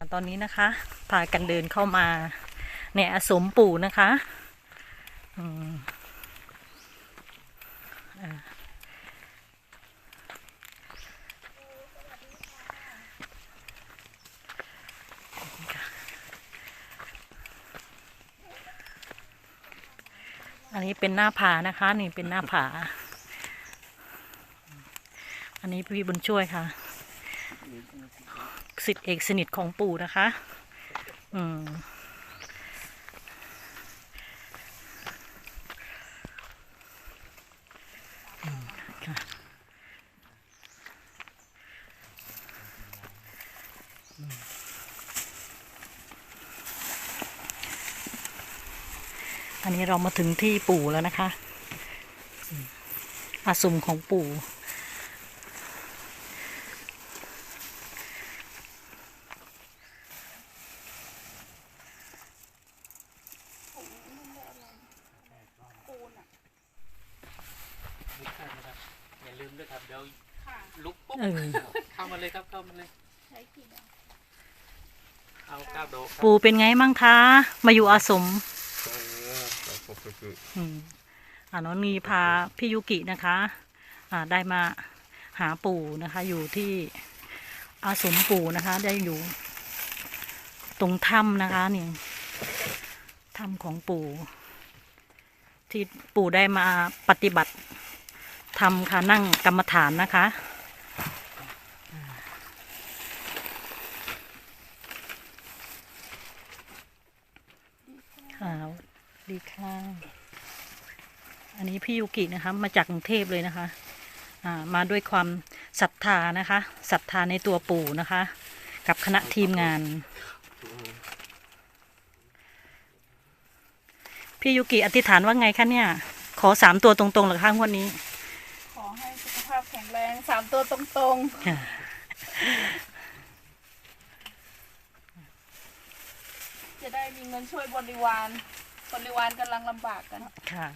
ตอนนี้นะคะพากันเดินเข้ามาในอสมปู่นะคะอันนี้เป็นหน้าผานะคะ นี่เป็นหน้าผา อันนี้พี่บุญช่วยค่ะ สิทธิเอกสนิทของปู่นะคะ อืมอันนี้เรามาถึงที่ปู่แล้วนะคะอืมอาสมของปู่ ทุกท่านนะครับอย่าลืมด้วยครับเดี๋ยวลุกปุ๊บ เออ เข้ามาเลยครับเข้ามา เลยเอาก้าวโดดครับปู่เป็นไงมั่งคะ มาอยู่อาสมอืมอ่าน้องนีพาพี่ยุกินะคะ อ่าได้มาหาปู่นะคะ อยู่ที่อาสมปู่นะคะ ได้อยู่ ตรงถ้ำนะคะนี่ถ้ำของปู่ ที่ปู่ได้มาปฏิบัติทำค่ะนั่งกรรมฐานนะคะค่ะ ดีค่ะอันนี้พี่ยูกินะคะมาจากกรุงเทพเลยนะคะอ่ามาด้วยความศรัทธานะคะศรัทธาในตัวปู่นะคะ กับคณะทีมงาน พี่ยูกิอธิษฐานว่าไงคะเนี่ย ขอสามตัวตรงๆเหรือคะงวันนี้ ขอให้สุขภาพแข็งแรงสามตัวตรงค่ะๆจะได้มีเงินช่วยบริวาร บริวารกำลังลำบากกัน ค่ะ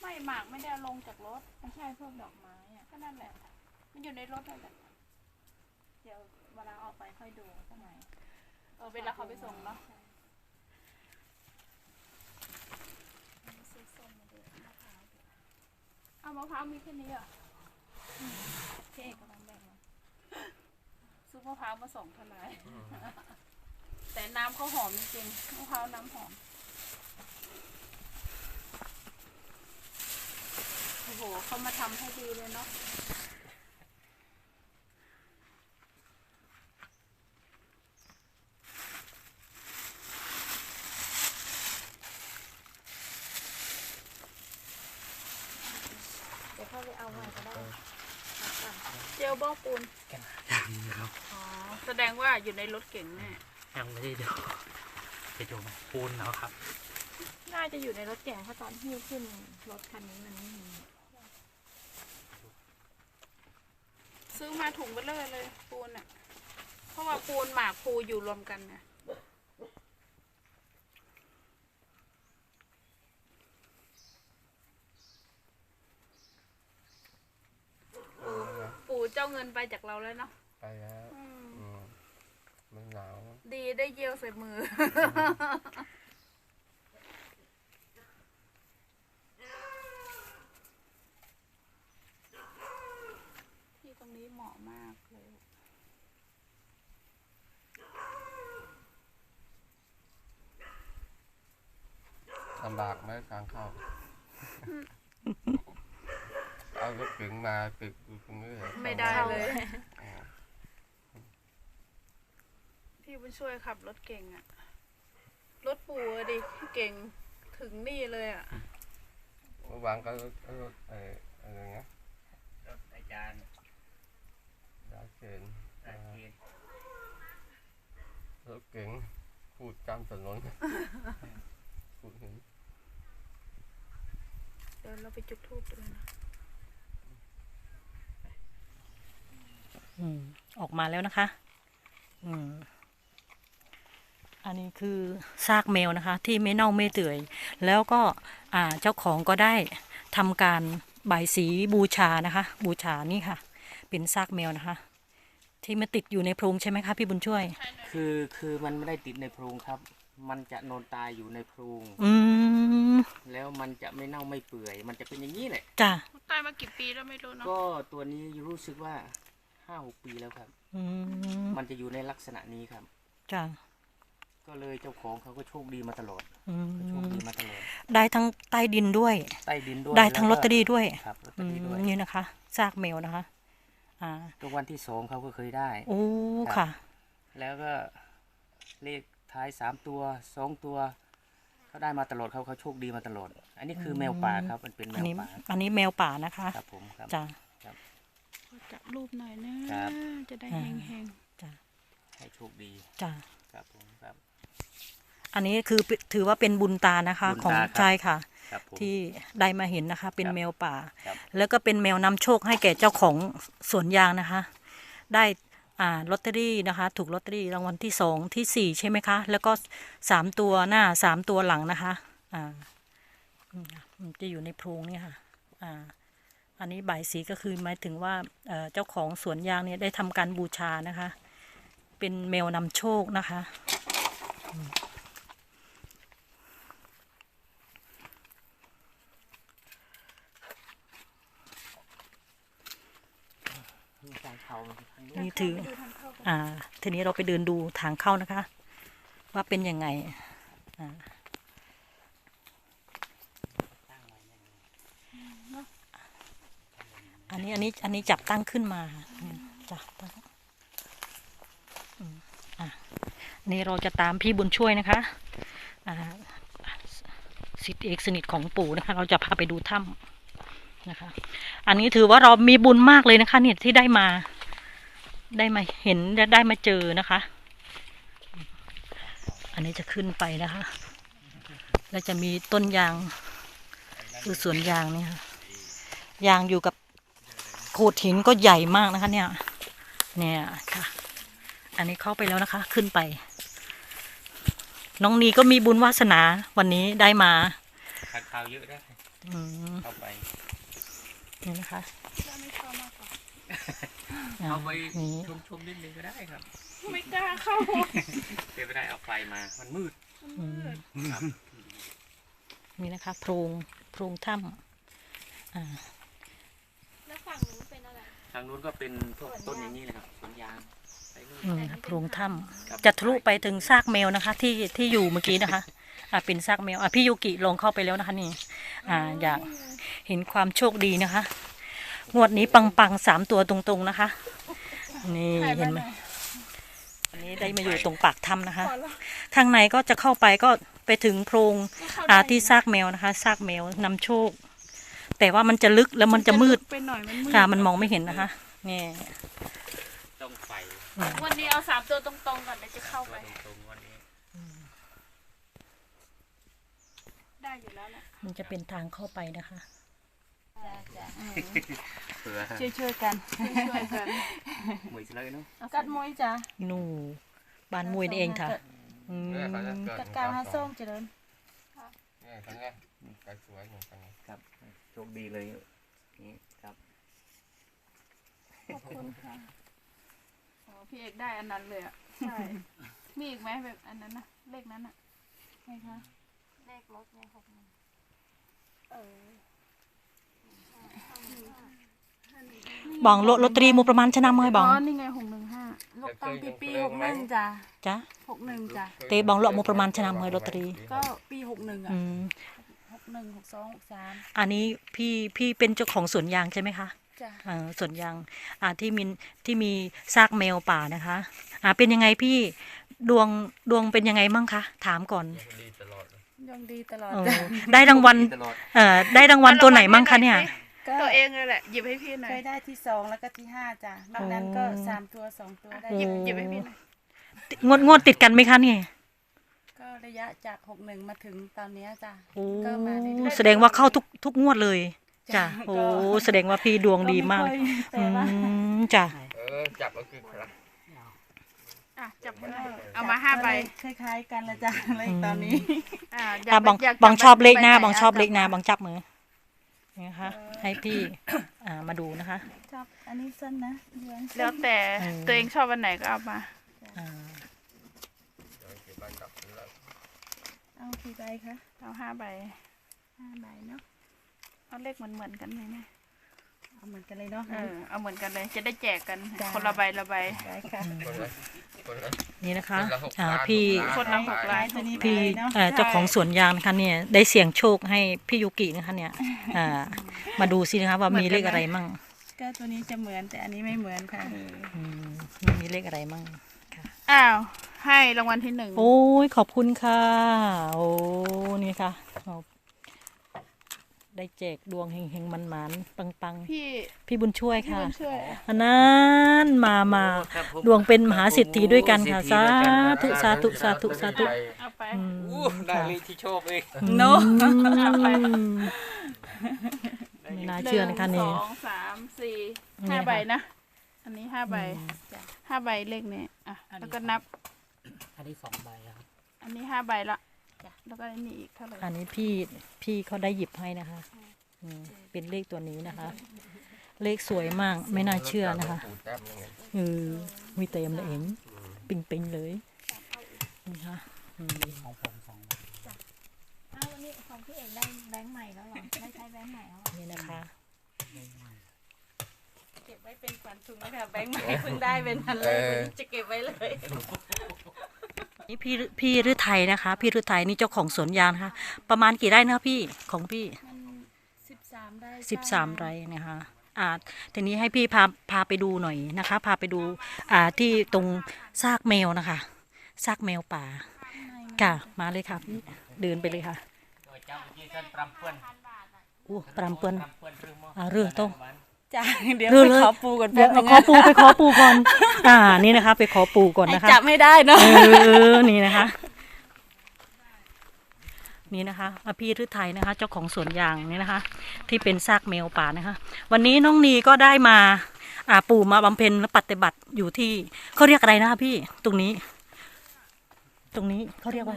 ไม่หมากไม่ได้เอาลงจากรถ ไม่ใช่พวกดอกไม้อะก็นั่นแหละ มันอยู่ในรถนั่นแหละ เดี๋ยวเวลาออกไปค่อยดูสักหน่อยเออเวลาเขาไปส่งเนาะเอามะพร้าวมีแค่นี้เหรออืมพี่เอกกำลังแบ่งมาซื้อมะพร้าวมาส่งทนายแต่น้ำเขาหอมจริงๆมะพร้าวน้ำหอม โอ้โหเขามาทำให้ดีเลยเนาะ เดี๋ยวเข้าไปเอาใหม่ก็ได้ เจลบ้อปูน ยังครับ อ๋อ แสดงว่าอยู่ในรถเก่งแน่ยังไม่ได้ดูไปดูไหมปูนเนาะครับ น่าจะอยู่ในรถเก่งเพราะตอนที่ขึ้นรถคันนี้มันไม่มีซื้อมาถุงเบลเลอร์เลย ปูนอะ เพราะว่าปูนหมากภูอยู่รวมกันเนี่ยปู่ปู่เจ้าเงินไปจากเราแล้วเนาะไปแล้ว อืม อืมมันหนาว ดีได้เยี่ยวใส่มือ ที่ตรงนี้เหมาะมากเลยลำบากไหมทางเข้า เอารถเก๋งมาติดอยู่ตรงนี้เลยไม่ได้เลย อ๋อพี่บุญช่วยขับรถเก่งอะรถปู่อะดิเก่งถึงนี่เลยอะเมื่อวานก็รถรถเอออะไรเงี้ยอาจารย์ยาเชนอาเคนรถเก๋งพูดกลางถนนพูดเห็นเดี๋ยวเราไปจุดทูบด้วยนะอืม ออกมาแล้วนะคะ อืม อันนี้คือซากแมวนะคะ ที่ไม่เน่าไม่เปื่อย แล้วก็อ่าเจ้าของก็ได้ทำการบายสีบูชานะคะ บูชานี่ค่ะ เป็นซากแมวนะคะ ที่มันติดอยู่ในโพรงใช่ไหมคะพี่บุญช่วย คือคือมันไม่ได้ติดในโพรงครับ มันจะนอนตายอยู่ในโพรงอืมแล้วมันจะไม่เน่าไม่เปื่อย มันจะเป็นอย่างนี้แหละจ้ะตายมากี่ปีแล้วไม่รู้เนาะก็ตัวนี้รู้สึกว่าห้าหกปีแล้วครับ อืมมันจะอยู่ในลักษณะนี้ครับจ้ะ ก็เลยเจ้าของเขาก็โชคดีมาตลอดอืโชคมดีมาตลอดได้ทั้งใต้ดินด้วย ใต้ดินด้วยได้ทั้งลแวอตเตอรี่ด้วยครับลอตเตอือรี่ด้วยมนี่นะคะซากแมวนะคะ อ่าตัววันที่สองเขาก็เคยได้ โอ้ครับค่ะ แล้วก็เลขท้ายสามตัวสองตัวเขาได้มาตลอดเขาเขาโชคดีมาตลอด อันนี้คือแมวป่าครับมันเป็นแมอันวนี้ป่าอันนี้แมวป่านะคะครับผมครับ จ้ะจับรูปหน่อยนะครับ จะได้อ่า แห้งจ้ะให้โชคดี จ้ะครับผมครับ อันนี้คือถือว่าเป็นบุญตานะคะบุญตาของครับใช่ค่ะ ครับผม ที่ได้มาเห็นนะคะ เป็นครับแมวป่า ครับ แล้วก็เป็นแมวนำโชคให้แก่เจ้าของสวนยางนะคะ ได้อ่าลอตเตอรี่นะคะ ถูกลอตเตอรี่รางวัลที่สองที่สี่ใช่ไหมคะ แล้วก็สามตัวหน้าสามตัวหลังนะคะอ่าอืมมันจะอยู่ในโพรงเนี่ยค่ะอ่าอันนี้บ่ายสีก็คือหมายถึงว่าเอ่อเจ้าของสวนยางเนี่ยได้ทำการบูชานะคะ เป็นแมวนำโชคนะคะมีทางเขาทาง นี้นี่ถือ อ่า ทีนี้เราไปเดินดูทางเข้านะคะ ว่าเป็นยังไง อ่าอันนี้อันนี้อันนี้จับตั้งขึ้นมาอืมจับตั้งอืมอะนี่เราจะตามพี่บุญช่วยนะคะอ่าสิทธิเอกสนิทของปู่นะคะ เราจะพาไปดูถ้ำนะคะ อันนี้ถือว่าเรามีบุญมากเลยนะคะ เนี่ยที่ได้มา ได้มาเห็นและได้มาเจอนะคะ อันนี้จะขึ้นไปนะคะ แล้วจะมีต้นยางคือสวนยางเนี่ยค่ะยางอยู่กับโขดหินก็ใหญ่มากนะคะ เนี่ย เนี่ยค่ะ อันนี้เข้าไปแล้วนะคะ ขึ้นไป น้องนีก็มีบุญวาสนาวันนี้ได้มาทางเขาเยอะได้อืมเข้าไป นี่นะคะ ๆแล้วไม่ชอบมากกว่าอ่าเข้าไปนี่ชมชมนิดนึงก็ได้ครับ ไม่กล้าเข้าเดี๋ยวไม่ได้เอาไฟมา มันมืดอืมครับนี่นะคะโพรงโพรงถ้ำอ่าแล้วฝั่งนู้นเป็นอะไรทางนู้นก็เป็นพวกต้นอย่างนี้เลยครับสวนยางไปนู่นอืมโพรงถ้ครับำจะทะลุไปถึงซากแมวนะคะ ที่ที่อยู่เมื่อกี้นะคะอ่าเป็นซากแมวอะพี่ยูกิลงเข้าไปแล้วนะคะนี่ อ่าอยากเห็นความโชคดีนะคะ งวดนี้ปังปังๆสามตัวตรงๆนะคะ นี่เห็นไหมอันนี้ได้มาอยู่ตรงปากถ้ำนะคะข้างในก็จะเข้าไปก็ไปถึงโพรงอ่าที่ซากแมวนะคะซากแมวนำโชค แต่ว่ามันจะลึกแล้วมันจะมืดไปหน่อยมันมืดค่ะมันมองไม่เห็นนะคะนี่ ต้องไฟวันนี้เอาสามตัวตรงๆก่อนเดี๋ยวจะเข้าไป ตรงๆวันนี้ได้อยู่แล้วแหละมันจะเป็นทางเข้าไปนะคะ เผื่อช่วยช่วยๆกันช่วยกันหมวยเลยเนาะกัดมวยจ้ะนู่บ้านมวยนี่เองค่ะอืมเนี่ยเขาจะเกิดกัดกาวห้าส้มเจริญเนี่ยเขาเนี่ยไปสวยเหมือนกันครับโชคดีเลยนี่ครับขอบคุณค่ะโอ้พี่เอกได้อันนั้นเลยอะใช่มีอีกไหมแบบอันนั้นนะเลขนั้นอะไหมคะเลขรถไงหกหนึ่งเออ บองโลลอตเตอรี่หมูประมาณชนะเมยบองอ๋อนี่ไงหกหนึ่งห้าลูกตั้งปีปีหกหนึ่งจ้ะจ้ะหกหนึ่งจ้ะเตบองโลหมูประมาณชนะเมยลอตเตอรี่ก็ปีหกหนึ่งอะอืมหกหนึ่งหกสองหกสามอันนี้พี่พี่เป็นเจ้าของสวนยางใช่ไหมคะจ้ะเอ่อสวนยางอ่าที่มีที่มีซากแมวป่านะคะอ่าเป็นยังไงพี่ดวงดวงเป็นยังไงมั่งคะถามก่อนดีตลอดเลยยังดีตลอดเออจ้ะได้รางวัลตลอดเอ่อได้รางวัลตัวไหนมั่งคะเนี่ย ก็ตัวเองเลยแหละหยิบให้พี่หน่อเคยยได้ที่สองแล้วก็ที่ห้าจ้ะนอกนั้นก็สามตัวสองตัวได้หยิบเลยหยิบให้พี่หน่อยงวดงวดติดกันไหมคะเนี่ยก็ระยะจากหกหนึ่งมาถึงตอนเนี้ยจ้ะโอ้ก็มาเรื่อยๆ แสดงว่าเข้าทุกทุกงวดเลยจ้ะจ้ะโอ้ก็ แสดงว่าพี่ดวงดีมากไค่อยอืแต่ว่ามจ้ะเอออ จับก็คือครับอะจับให้หน่อยเอามาห้าใบคล้ายๆกันละจ้ะเลขตอนนี้ อ่าอยาอะกบางอยากบางจัชอบเลขหน้าใไหบางชอบเลขหน้าจับางจับมือ นี่นะคะให้พี่อ่ามาดูนะคะชอบอันนี้สั้นนะเดือนแล้วแต่เออตัวเองชอบวันไหนก็เอามาอ่าเดี๋ยวเก็บบ้านกลับซื้อแล้วเอากี่ใบคะเอาห้าใบห้าใบเนาะเอาเลขเหมือนเหมือนๆกันเลยนะเอาเหมือนกันเลยเนาะเออเอาเหมือนกันเลยจะได้แจกกันจ้ะคนละใบละใบได้ค่ะคนละคนละ นี่นะคะคนละหกอ่าล้านพี่หกคนละหกล้านตัวนี้พี่ไปเนาะเอ่อเจ้าของสวนยางนะคะเนี่ยได้เสี่ยงโชคให้พี่ยูกินะคะเนี่ยอ่ามาดูสินะคะว่ามีเลขอะไรมั่งก็ตัวนี้จะเหมือนแต่อันนี้ไม่เหมือนค่ะ อืมมีเลขอะไรมั่งค่ะ อ้าว ให้รางวัลที่หนึ่ง โอ้ยขอบคุณค่ะ โอ้นี่ค่ะเอา ได้แจกดวงเฮงๆมันๆปังพี่ๆ พี่บุญช่วยพี่ค่ะ บุญช่วยอันนั้นมามาครับผมดวงเป็นมหาเศรษฐีด้วยกันค่ะเศรษฐีด้วยกันครับสาธุสาธุสาธุเอาไปอืมอู้ได้เลขที่โชคเลยเนาะอืมไม่น่าเชื่อนะคะหนึ่นี่ งสองสามสี่นี่ห้าค่ะใบนะ อันนี้ห้าใบห้าใบเลขนี้อะแล้วก็นับ อันนี้สองใบครับอันนี้ห้าใบละ แล้วก็อันนี้อีกเท่าไหร่อันนี้พี่พี่เขาได้หยิบให้นะคะอืมเป็นเลขตัวนี้นะคะ เลขสวยมากไม่น่าเชื่อนะคะปูแต้มยังไงเออมีเต็มเลยเองปิงปิงๆเลยนี่ค่ะอืมของผมสองใบอ้าววันนี้ของพี่เอกได้แบงค์ใหม่แล้วเหรอได้ใช้แบงค์ใหม่แล้วเหรอนี่นะคะ เก็บไว้เป็นขวัญถุงนะคะแบงค์ใหม่เพิ่งได้เป็นอันแรกวันนี้จะเก็บไว้เลย นี่พี่พี่ฤทัยนะคะ พี่ฤทัยนี่เจ้าของสวนยางนะคะ ประมาณกี่ไร่นะพี่ของพี่มันสิบสามได้สิบสามไร่นะคะอ่าทีนี้ให้พี่พาพาไปดูหน่อยนะคะ พาไปดูอ่าที่ตรงซากแมวนะคะซากแมวป่าค่ะมาเลยค่ะพี่เดินไปเลยค่ะโดยเจ้าที่ท่านปรำเพื่อนอู้ปรำเปื้อนปรำเพื่อนเรื่องหม้ออ่าเรือต้อง จ้ะเดี๋ยวเรือไปเลยขอปูก่อนเดี๋แป๊ยวบนึงขอปูไปขอปูก่อน อ่า นี่นะคะ ไปขอปูก่อนให้นะคะจับไม่ได้เนาะเออนี่นะคะ นี่นะคะอาพี่ฤทัยนะคะ เจ้าของสวนยางนี่นะคะ ที่เป็นซากแมวป่านะคะ วันนี้น้องนีก็ได้มา อ่าปู่มาบำเพ็ญและปฏิบัติอยู่ที่เขาเรียกอะไรนะคะพี่ ตรงนี้ ตรงนี้เขาเรียกว่า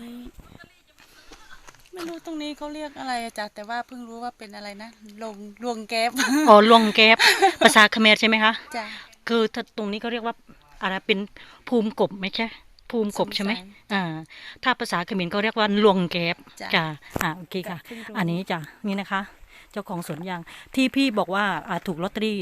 ไม่รู้ตรงนี้เขาเรียกอะไรอะจ้ะแต่ว่าเพิ่งรู้ว่าเป็นอะไรนะลงลวงแก๊บอ๋อลวงแก๊บภาษาเขมรใช่ไหมคะจ้ะคือถ้าตรงนี้เขาเรียกว่าอะไรเป็นภูมิกบไม่ใช่ภูมิกบใช่ไหมสงสัยอ่า ถ้าภาษาเขมรเขาเรียกว่าลวงแกบจ้ะจ้ะอ่าโอเคค่ะจ้ะเพิ่งรู้อันนี้จ้ะนี่นะคะ เจ้าของสวนยางที่พี่บอกว่าอ่าถูกลอตเตอรี่